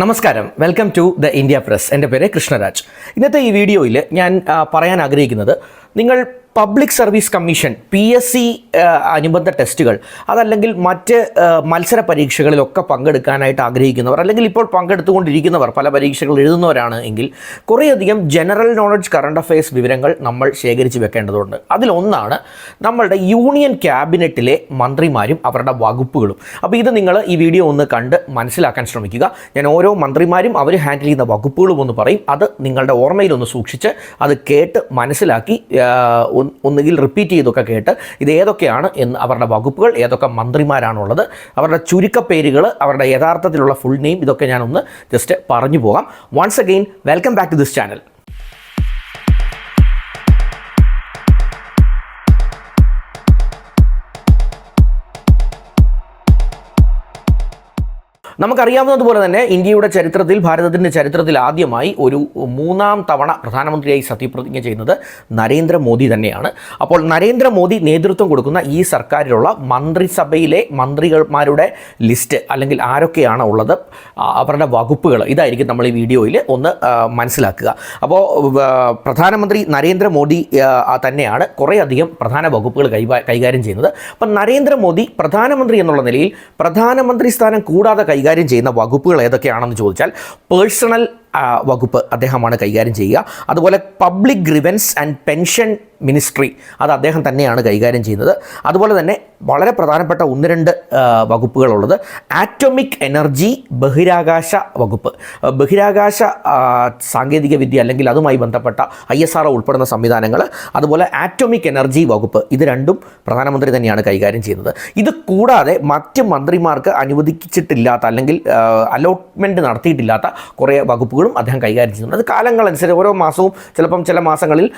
നമസ്കാരം. Welcome to the India press എന്റെ പേര് കൃഷ്ണരാജ്. ഇന്നത്തെ ഈ വീഡിയോയിൽ ഞാൻ പറയാൻ ആഗ്രഹിക്കുന്നത് നിങ്ങൾ public service commission P S C അനുബന്ധ ടെസ്റ്റുകൾ അതല്ലെങ്കിൽ മറ്റ് മത്സര പരീക്ഷകളിലൊക്കെ പങ്കെടുക്കാനായിട്ട് ആഗ്രഹിക്കുന്നവർ അല്ലെങ്കിൽ ഇപ്പോൾ പങ്കെടുത്തുകൊണ്ടിരിക്കുന്നവർ പല പരീക്ഷകൾ എഴുതുന്നവരാണ് എങ്കിൽ കുറേയധികം ജനറൽ നോളജ് കറണ്ട് അഫയേഴ്സ് വിവരങ്ങൾ നമ്മൾ ശേഖരിച്ച് വെക്കേണ്ടതുണ്ട്. അതിലൊന്നാണ് നമ്മളുടെ യൂണിയൻ ക്യാബിനറ്റിലെ മന്ത്രിമാരും അവരുടെ വകുപ്പുകളും. അപ്പോൾ ഇത് നിങ്ങൾ ഈ വീഡിയോ ഒന്ന് കണ്ട് മനസ്സിലാക്കാൻ ശ്രമിക്കുക. ഞാൻ ഓരോ മന്ത്രിമാരും അവർ ഹാൻഡിൽ ചെയ്യുന്ന വകുപ്പുകളും ഒന്ന് പറയും. അത് നിങ്ങളുടെ ഓർമ്മയിലൊന്ന് സൂക്ഷിച്ച് അത് കേട്ട് മനസ്സിലാക്കി ഒന്നുകിൽ റിപ്പീറ്റ് ചെയ്തൊക്കെ കേട്ട് ഇത് ഏതൊക്കെയാണ് എന്ന് അവരുടെ വകുപ്പുകൾ ഏതൊക്കെ മന്ത്രിമാരാണുള്ളത് അവരുടെ ചുരുക്കപ്പേരുകൾ അവരുടെ യഥാർത്ഥത്തിലുള്ള ഫുൾ നെയിം ഇതൊക്കെ ഞാനൊന്ന് ജസ്റ്റ് പറഞ്ഞു പോകാം once again welcome back to this channel നമുക്കറിയാവുന്നതുപോലെ തന്നെ ഇന്ത്യയുടെ ചരിത്രത്തിൽ ഭാരതത്തിന്റെ ചരിത്രത്തിൽ ആദ്യമായി ഒരു മൂന്നാം തവണ പ്രധാനമന്ത്രിയായി സത്യപ്രതിജ്ഞ ചെയ്യുന്നത് നരേന്ദ്രമോദി തന്നെയാണ്. അപ്പോൾ നരേന്ദ്രമോദി നേതൃത്വം കൊടുക്കുന്ന ഈ സർക്കാരിലുള്ള മന്ത്രിസഭയിലെ മന്ത്രിമാരുടെ ലിസ്റ്റ് അല്ലെങ്കിൽ ആരൊക്കെയാണ് ഉള്ളത് അവരുടെ വകുപ്പുകൾ ഇതായിരിക്കും നമ്മൾ ഈ വീഡിയോയിൽ ഒന്ന് മനസ്സിലാക്കുക. അപ്പോൾ പ്രധാനമന്ത്രി നരേന്ദ്രമോദി തന്നെയാണ് കുറേയധികം പ്രധാന വകുപ്പുകൾ കൈകാര്യം ചെയ്യുന്നത്. അപ്പം നരേന്ദ്രമോദി പ്രധാനമന്ത്രി എന്നുള്ള നിലയിൽ പ്രധാനമന്ത്രി സ്ഥാനം കൂടാതെ കൈകാര്യം ചെയ്യുന്ന വകുപ്പുകൾ ഏതൊക്കെയാണെന്ന് ചോദിച്ചാൽ പേഴ്സണൽ വകുപ്പ് അദ്ദേഹമാണ് കൈകാര്യം ചെയ്യുക. അതുപോലെ public grievance and pension ministry. അത് അദ്ദേഹം തന്നെയാണ് കൈകാര്യം ചെയ്യുന്നത്. അതുപോലെ തന്നെ വളരെ പ്രധാനപ്പെട്ട ഒന്ന് രണ്ട് വകുപ്പുകളുള്ളത്. ആറ്റോമിക് എനർജി ബഹിരാകാശ വകുപ്പ്. ബഹിരാകാശ സാങ്കേതികവിദ്യ സാങ്കേതിക വിദ്യ അല്ലെങ്കിൽ അതുമായി ബന്ധപ്പെട്ട ഐ എസ് ആർ ഉൾപ്പെടുന്ന സംവിധാനങ്ങൾ അതുപോലെ ആറ്റോമിക് എനർജി വകുപ്പ്. ഇത് രണ്ടും പ്രധാനമന്ത്രി തന്നെയാണ് കൈകാര്യം ചെയ്യുന്നത്. ഇത് കൂടാതെ മറ്റ് മന്ത്രിമാർക്ക് അനുവദിച്ചിട്ടില്ലാത്ത അല്ലെങ്കിൽ അലോട്ട്മെന്റ് നടത്തിയിട്ടില്ലാത്ത കുറേ വകുപ്പുകളും അദ്ദേഹം കൈകാര്യം ചെയ്യുന്നുണ്ട്. അത് കാലങ്ങളനുസരിച്ച് ഓരോ മാസവും ചിലപ്പം ചില മാസങ്ങളിൽ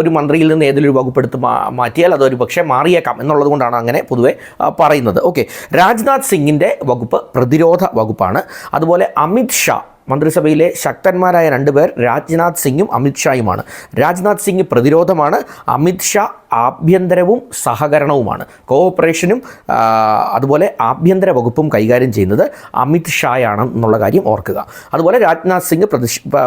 ഒരു മന്ത്രിയിൽ നിന്ന് ഏതൊരു വകുപ്പ് എടുത്ത് മാറ്റിയാൽ അതൊരു പക്ഷേ മാറിയേക്കാം എന്നുള്ളത് കൊണ്ടാണ് അങ്ങനെ പൊതുവെ പറയുന്നത്. ഓക്കെ. രാജ്നാഥ് സിംഗിന്റെ വകുപ്പ് പ്രതിരോധ വകുപ്പാണ്. അതുപോലെ അമിത് ഷാ മന്ത്രിസഭയിലെ ശക്തന്മാരായ രണ്ടുപേർ രാജ്നാഥ് സിംഗും അമിത്ഷായുമാണ് രാജ്നാഥ് സിംഗ് പ്രതിരോധമാണ് അമിത്ഷാ ആഭ്യന്തരവും സഹകരണവുമാണ്. കോഓപ്പറേഷനും അതുപോലെ ആഭ്യന്തര വകുപ്പും കൈകാര്യം ചെയ്യുന്നത് അമിത് ഷായാണ് എന്നുള്ള കാര്യം ഓർക്കുക. അതുപോലെ രാജ്നാഥ് സിംഗ്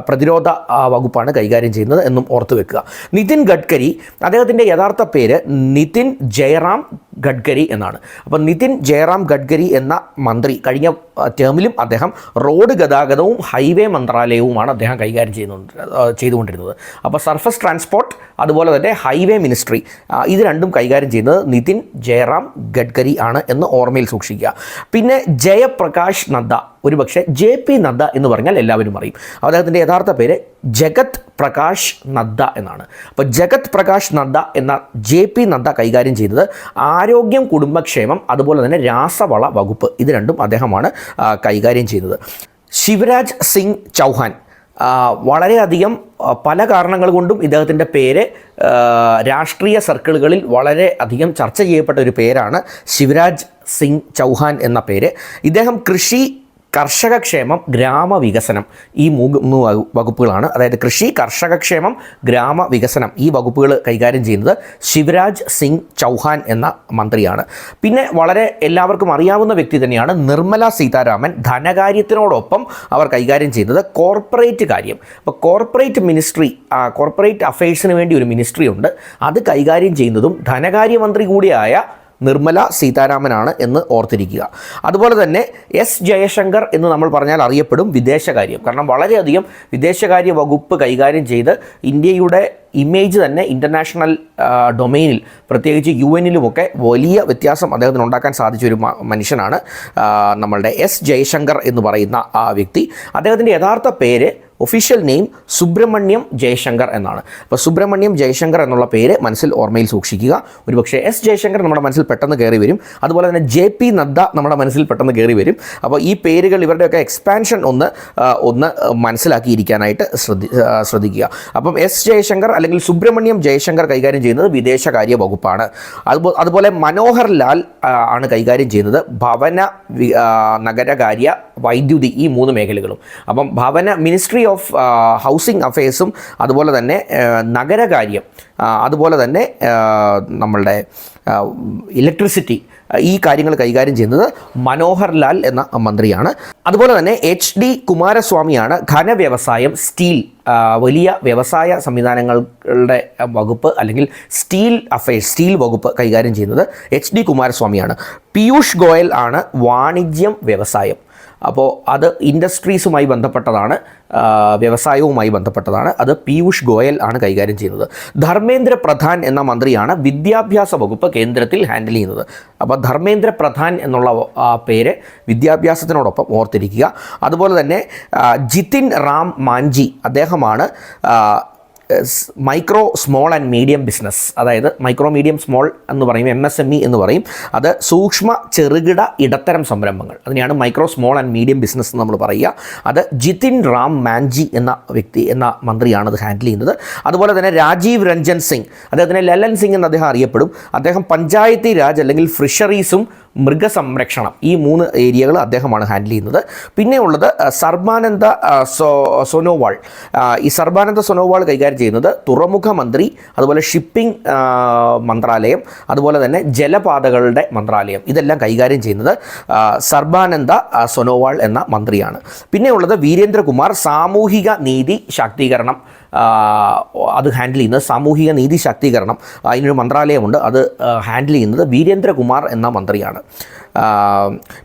പ്രതിരോധ വകുപ്പാണ് കൈകാര്യം ചെയ്യുന്നത് എന്നും ഓർത്തു വെക്കുക. നിതിൻ ഗഡ്കരി അദ്ദേഹത്തിന്റെ യഥാർത്ഥ പേര് നിതിൻ ജയറാം ഗഡ്കരി എന്നാണ്. അപ്പോൾ നിതിൻ ജയറാം ഗഡ്കരി എന്ന മന്ത്രി കഴിഞ്ഞ ടേമിലും അദ്ദേഹം റോഡ് ഗതാഗതവും ഹൈവേ മന്ത്രാലയവുമാണ് അദ്ദേഹം കൈകാര്യം ചെയ്യുന്നുണ്ട് ചെയ്തുകൊണ്ടിരുന്നത്. അപ്പോൾ സർഫസ് ട്രാൻസ്പോർട്ട് അതുപോലെ തന്നെ ഹൈവേ മിനിസ്ട്രി ഇത് രണ്ടും കൈകാര്യം ചെയ്യുന്നത് നിതിൻ ജയറാം ഗഡ്കരി ആണ് എന്ന് ഓർമ്മയിൽ സൂക്ഷിക്കുക. പിന്നെ ജയപ്രകാശ് നദ്ദ ഒരുപക്ഷെ ജെ പി നദ്ദ എന്ന് പറഞ്ഞാൽ എല്ലാവരും അറിയും. അദ്ദേഹത്തിന്റെ യഥാർത്ഥ പേര് ജഗത് പ്രകാശ് നദ്ദ എന്നാണ്. അപ്പോൾ ജഗത് പ്രകാശ് നദ്ദ എന്ന ജെ പി നദ്ദ കൈകാര്യം ചെയ്തത് ആരോഗ്യം കുടുംബക്ഷേമം അതുപോലെ തന്നെ രാസവള വകുപ്പ് ഇത് രണ്ടും അദ്ദേഹമാണ് കൈകാര്യം ചെയ്തത് ശിവരാജ് സിംഗ് ചൗഹാൻ വളരെയധികം പല കാരണങ്ങൾ കൊണ്ടും ഇദ്ദേഹത്തിന്റെ പേര് രാഷ്ട്രീയ സർക്കിളുകളിൽ വളരെ അധികം ചർച്ച ചെയ്യപ്പെട്ട ഒരു പേരാണ് ശിവരാജ് സിംഗ് ചൗഹാൻ എന്ന പേര്. ഇദ്ദേഹം കൃഷി കർഷകക്ഷേമം ഗ്രാമവികസനം ഈ മൂന്ന് വകുപ്പുകളാണ്. അതായത് കൃഷി കർഷകക്ഷേമം ഗ്രാമവികസനം ഈ വകുപ്പുകൾ കൈകാര്യം ചെയ്യുന്നത് ശിവരാജ് സിംഗ് ചൗഹാൻ എന്ന മന്ത്രിയാണ്. പിന്നെ വളരെ എല്ലാവർക്കും അറിയാവുന്ന വ്യക്തി തന്നെയാണ് നിർമ്മല സീതാരാമൻ. ധനകാര്യത്തിനോടൊപ്പം അവർ കൈകാര്യം ചെയ്യുന്നത് കോർപ്പറേറ്റ് കാര്യം. അപ്പോൾ കോർപ്പറേറ്റ് മിനിസ്ട്രി കോർപ്പറേറ്റ് അഫയേഴ്സിന് വേണ്ടി ഒരു മിനിസ്ട്രി ഉണ്ട് അത് കൈകാര്യം ചെയ്യുന്നതും ധനകാര്യമന്ത്രി കൂടിയായ നിർമ്മല സീതാരാമനാണ് എന്ന് ഓർത്തിരിക്കുക. അതുപോലെ തന്നെ എസ് ജയശങ്കർ എന്ന് നമ്മൾ പറഞ്ഞാൽ അറിയപ്പെടും വിദേശകാര്യം. കാരണം വളരെയധികം വിദേശകാര്യ വകുപ്പ് കൈകാര്യം ചെയ്ത് ഇന്ത്യയുടെ ഇമേജ് തന്നെ ഇന്റർനാഷണൽ ഡൊമൈനിൽ പ്രത്യേകിച്ച് യു എന്നിലുമൊക്കെ വലിയ വ്യത്യാസം അദ്ദേഹത്തിന് ഉണ്ടാക്കാൻ സാധിച്ച ഒരു മനുഷ്യനാണ് നമ്മളുടെ എസ് ജയശങ്കർ എന്ന് പറയുന്ന ആ വ്യക്തി. അദ്ദേഹത്തിന്റെ യഥാർത്ഥ പേര് ഒഫീഷ്യൽ നെയിം സുബ്രഹ്മണ്യം ജയശങ്കർ എന്നാണ്. അപ്പോൾ സുബ്രഹ്മണ്യം ജയശങ്കർ എന്നുള്ള പേര് മനസ്സിൽ ഓർമ്മയിൽ സൂക്ഷിക്കുക. ഒരുപക്ഷെ എസ് ജയശങ്കർ നമ്മുടെ മനസ്സിൽ പെട്ടെന്ന് കയറി വരും. അതുപോലെ തന്നെ ജെ പി നദ്ദ നമ്മുടെ മനസ്സിൽ പെട്ടെന്ന് കയറി വരും. അപ്പോൾ ഈ പേരുകൾ ഇവരുടെയൊക്കെ എക്സ്പാൻഷൻ ഒന്ന് ഒന്ന് മനസ്സിലാക്കിയിരിക്കാനായിട്ട് ശ്രദ്ധി ശ്രദ്ധിക്കുക. അപ്പം എസ് ജയശങ്കർ അല്ലെങ്കിൽ സുബ്രഹ്മണ്യം ജയശങ്കർ കൈകാര്യം ചെയ്യുന്നത് വിദേശകാര്യ വകുപ്പാണ്. അതുപോലെ അതുപോലെ മനോഹർ ലാൽ ആണ് കൈകാര്യം ചെയ്യുന്നത് ഭവന നഗരകാര്യ വൈദ്യുതി ഈ മൂന്ന് മേഖലകളും. അപ്പം ഭവന മിനിസ്ട്രി ഓഫ് ഹൗസിംഗ് അഫയേഴ്സും അതുപോലെ തന്നെ നഗരകാര്യം അതുപോലെ തന്നെ നമ്മളുടെ ഇലക്ട്രിസിറ്റി ഈ കാര്യങ്ങൾ കൈകാര്യം ചെയ്യുന്നത് മനോഹർ ലാൽ എന്ന മന്ത്രിയാണ്. അതുപോലെ തന്നെ എച്ച് ഡി കുമാരസ്വാമിയാണ് ഘനവ്യവസായം സ്റ്റീൽ വലിയ വ്യവസായ സംവിധാനങ്ങളുടെ വകുപ്പ് അല്ലെങ്കിൽ സ്റ്റീൽ അഫയേഴ്സ് സ്റ്റീൽ വകുപ്പ് കൈകാര്യം ചെയ്യുന്നത് എച്ച് ഡി കുമാരസ്വാമിയാണ്. പീയൂഷ് ഗോയൽ ആണ് വാണിജ്യം വ്യവസായം. അപ്പോൾ അത് ഇൻഡസ്ട്രീസുമായി ബന്ധപ്പെട്ടതാണ് വ്യവസായവുമായി ബന്ധപ്പെട്ടതാണ്. അത് പീയൂഷ് ഗോയൽ ആണ് കൈകാര്യം ചെയ്യുന്നത്. ധർമ്മേന്ദ്ര പ്രധാൻ എന്ന മന്ത്രിയാണ് വിദ്യാഭ്യാസ വകുപ്പ് കേന്ദ്രത്തിൽ ഹാൻഡിൽ ചെയ്യുന്നത്. അപ്പോൾ ധർമ്മേന്ദ്ര പ്രധാൻ എന്നുള്ള പേര് വിദ്യാഭ്യാസത്തിനോടൊപ്പം ഓർത്തിരിക്കുക. അതുപോലെ തന്നെ ജിതിൻ റാം മാഞ്ചി അദ്ദേഹമാണ് micro small and medium business. അതായത് മൈക്രോ മീഡിയം സ്മോൾ എന്ന് പറയും എം എസ് എം ഇ എന്ന് പറയും. അത് സൂക്ഷ്മ ചെറുകിട ഇടത്തരം സംരംഭങ്ങൾ. അതിനെയാണ് micro small and medium business എന്ന് നമ്മൾ പറയുക. അത് ജിതിൻ റാം മാൻജി എന്ന വ്യക്തി എന്ന മന്ത്രിയാണ് അത് ഹാൻഡിൽ ചെയ്യുന്നത്. അതുപോലെ തന്നെ രാജീവ് രഞ്ജൻ സിംഗ്. അദ്ദേഹത്തിന് ലലൻ സിംഗ് എന്ന് അദ്ദേഹം അറിയപ്പെടും. അദ്ദേഹം പഞ്ചായത്തി രാജ് അല്ലെങ്കിൽ ഫിഷറീസും മൃഗസംരക്ഷണം. ഈ മൂന്ന് ഏരിയകൾ അദ്ദേഹമാണ് ഹാൻഡിൽ ചെയ്യുന്നത്. പിന്നെ ഉള്ളത് സർബാനന്ദ സോ സോനോവാൾ. ഈ സർബാനന്ദ സോനോവാൾ കൈകാര്യം ചെയ്യുന്നത് തുറമുഖ മന്ത്രി അതുപോലെ ഷിപ്പിംഗ് മന്ത്രാലയം അതുപോലെ തന്നെ ജലപാതകളുടെ മന്ത്രാലയം. ഇതെല്ലാം കൈകാര്യം ചെയ്യുന്നത് സർബാനന്ദ സൊനോവാൾ എന്ന മന്ത്രിയാണ്. പിന്നെ ഉള്ളത് വീരേന്ദ്രകുമാർ സാമൂഹിക നീതി ശാക്തീകരണം. അത് ഹാൻഡിൽ ചെയ്യുന്നത് സാമൂഹിക നീതി ശാക്തീകരണം. അതിനൊരു മന്ത്രാലയമുണ്ട്. അത് ഹാൻഡിൽ ചെയ്യുന്നത് വീരേന്ദ്രകുമാർ എന്ന മന്ത്രിയാണ്.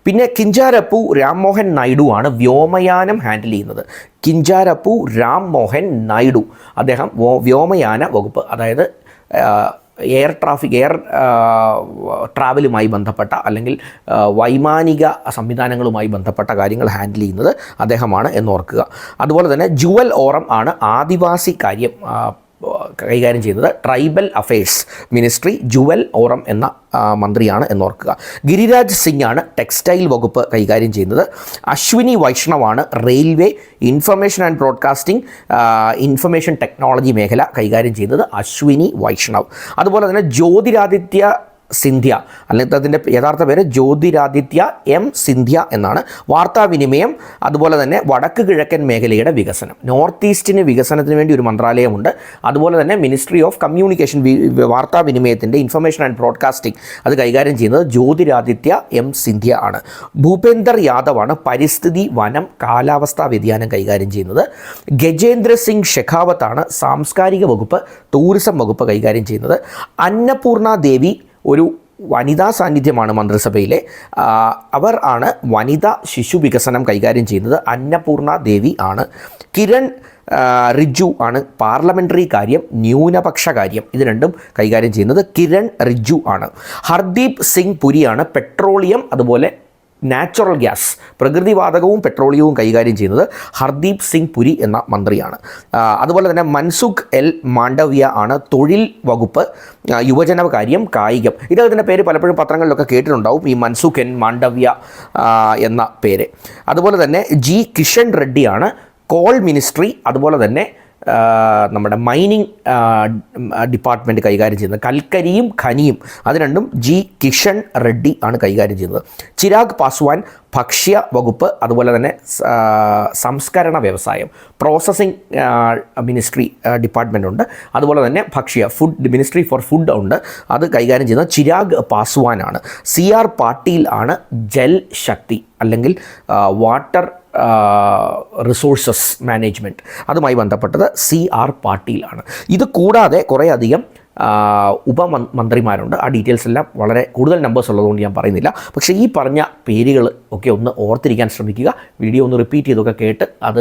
പിന്നെ കിഞ്ചാരപ്പു രാംമോഹൻ നായിഡു ആണ് വ്യോമയാനം ഹാൻഡിൽ ചെയ്യുന്നത്. കിഞ്ചാരപ്പു രാംമോഹൻ നായിഡു. അദ്ദേഹം വ്യോമയാന വകുപ്പ്. അതായത് എയർ ട്രാഫിക് എയർ ട്രാവലുമായി ബന്ധപ്പെട്ട അല്ലെങ്കിൽ വൈമാനിക സംവിധാനങ്ങളുമായി ബന്ധപ്പെട്ട കാര്യങ്ങൾ ഹാൻഡിൽ ചെയ്യുന്നത് അദ്ദേഹമാണ് എന്നോർക്കുക അതുപോലെ തന്നെ ജുവൽ ഓറം ആണ് ആദിവാസി കാര്യം കൈകാര്യം ചെയ്യുന്നത് tribal affairs ministry Jual Oram എന്ന മന്ത്രിയാണ് എന്നോർക്കുക. ഗിരിരാജ് സിംഗ് ആണ് ടെക്സ്റ്റൈൽ വകുപ്പ് കൈകാര്യം ചെയ്യുന്നത്. Ashwini വൈഷ്ണവാണ് railway information and broadcasting information technology മേഖല കൈകാര്യം ചെയ്യുന്നത് അശ്വിനി വൈഷ്ണവ്. അതുപോലെ തന്നെ ജ്യോതിരാദിത്യ സിന്ധ്യ. അല്ലെങ്കിൽ അതിന്റെ യഥാർത്ഥ പേര് ജ്യോതിരാദിത്യ എം സിന്ധ്യ എന്നാണ്. വാർത്താവിനിമയം അതുപോലെ തന്നെ വടക്ക് കിഴക്കൻ മേഖലയുടെ വികസനം. നോർത്ത് ഈസ്റ്റിന് വികസനത്തിന് വേണ്ടി ഒരു മന്ത്രാലയമുണ്ട്. അതുപോലെ തന്നെ മിനിസ്ട്രി ഓഫ് കമ്മ്യൂണിക്കേഷൻ വാർത്താവിനിമയത്തിന്റെ ഇൻഫർമേഷൻ ആൻഡ് ബ്രോഡ്കാസ്റ്റിംഗ്. അത് കൈകാര്യം ചെയ്യുന്നത് ജ്യോതിരാദിത്യ എം സിന്ധ്യ ആണ്. ഭൂപേന്ദർ യാദവാണ് പരിസ്ഥിതി വനം കാലാവസ്ഥാ വ്യതിയാനം കൈകാര്യം ചെയ്യുന്നത്. ഗജേന്ദ്ര സിംഗ് ഷെഖാവത്താണ് സാംസ്കാരിക വകുപ്പ് ടൂറിസം വകുപ്പ് കൈകാര്യം ചെയ്യുന്നത്. അന്നപൂർണ ദേവി ഒരു വനിതാ സാന്നിധ്യമാണ് മന്ത്രിസഭയിലെ. അവർ ആണ് വനിതാ ശിശു വികസനം കൈകാര്യം ചെയ്യുന്നത്. അന്നപൂർണ ദേവി ആണ്. കിരൺ റിജു ആണ് പാർലമെന്ററി കാര്യം ന്യൂനപക്ഷ കാര്യം. ഇത് രണ്ടും കൈകാര്യം ചെയ്യുന്നത് കിരൺ റിജു ആണ്. ഹർദീപ് സിംഗ് പുരിയാണ് പെട്രോളിയം അതുപോലെ നാച്ചുറൽ ഗ്യാസ് പ്രകൃതിവാതകവും പെട്രോളിയവും കൈകാര്യം ചെയ്യുന്നത് ഹർദീപ് സിംഗ് പുരി എന്ന മന്ത്രിയാണ്. അതുപോലെ തന്നെ മൻസുഖ് എൽ മാണ്ഡവ്യ ആണ് തൊഴിൽ വകുപ്പ് ആ, യുവജന കാര്യം കായികം. ഇദ്ദേഹത്തിന്റെ പേര് പലപ്പോഴും പത്രങ്ങളിലൊക്കെ കേട്ടിട്ടുണ്ടാവും ഈ മൻസുഖ് എൻ മാണ്ഡവ്യ എന്ന പേര്. അതുപോലെ തന്നെ ജി കിഷൻ റെഡ്ഡിയാണ് കോൾ മിനിസ്ട്രി അതുപോലെ തന്നെ നമ്മുടെ മൈനിങ് ഡിപ്പാർട്ട്മെന്റ് കൈകാര്യം ചെയ്യുന്നത്. കൽക്കരിയും ഖനിയും അത് രണ്ടും ജി കിഷൻ റെഡ്ഡി ആണ് കൈകാര്യം ചെയ്യുന്നത്. ചിരാഗ് പാസ്വാൻ ഭക്ഷ്യ വകുപ്പ് അതുപോലെ തന്നെ സംസ്കരണ വ്യവസായം പ്രോസസ്സിംഗ് മിനിസ്ട്രി ഡിപ്പാർട്ട്മെന്റ് ഉണ്ട്. അതുപോലെ തന്നെ ഭക്ഷ്യ ഫുഡ് മിനിസ്ട്രി ഫോർ ഫുഡ് ഉണ്ട്. അത് കൈകാര്യം ചെയ്യുന്നത് ചിരാഗ് പാസ്വാനാണ്. സി ആർ പാട്ടീൽ ആണ് ജൽ ശക്തി അല്ലെങ്കിൽ വാട്ടർ റിസോഴ്സസ് മാനേജ്മെന്റ് അതുമായി ബന്ധപ്പെട്ടത് സി ആർ പാട്ടീലാണ്. ഇത് കൂടാതെ കുറേയധികം ഉപമന്ത്രിമാരുണ്ട്. ആ ഡീറ്റെയിൽസ് എല്ലാം വളരെ കൂടുതൽ നമ്പേഴ്സ് ഉള്ളതുകൊണ്ട് ഞാൻ പറയുന്നില്ല. പക്ഷേ ഈ പറഞ്ഞ പേരുകൾ ഒക്കെ ഒന്ന് ഓർത്തിരിക്കാൻ ശ്രമിക്കുക. വീഡിയോ ഒന്ന് റിപ്പീറ്റ് ചെയ്തൊക്കെ കേട്ട് അത്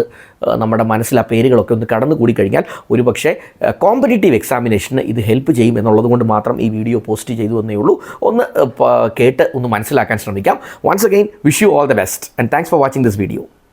നമ്മുടെ മനസ്സിൽ ആ പേരുകളൊക്കെ ഒന്ന് കടന്നു കൂടി കഴിഞ്ഞാൽ ഒരു പക്ഷേ കോമ്പറ്റേറ്റീവ് എക്സാമിനേഷന് ഇത് ഹെൽപ്പ് ചെയ്യും എന്നുള്ളത് കൊണ്ട് മാത്രം ഈ വീഡിയോ പോസ്റ്റ് ചെയ്തു എന്നേ ഉള്ളൂ. ഒന്ന് കേട്ട് ഒന്ന് മനസ്സിലാക്കാൻ ശ്രമിക്കാം. Once again wish you all the best and thanks for watching this video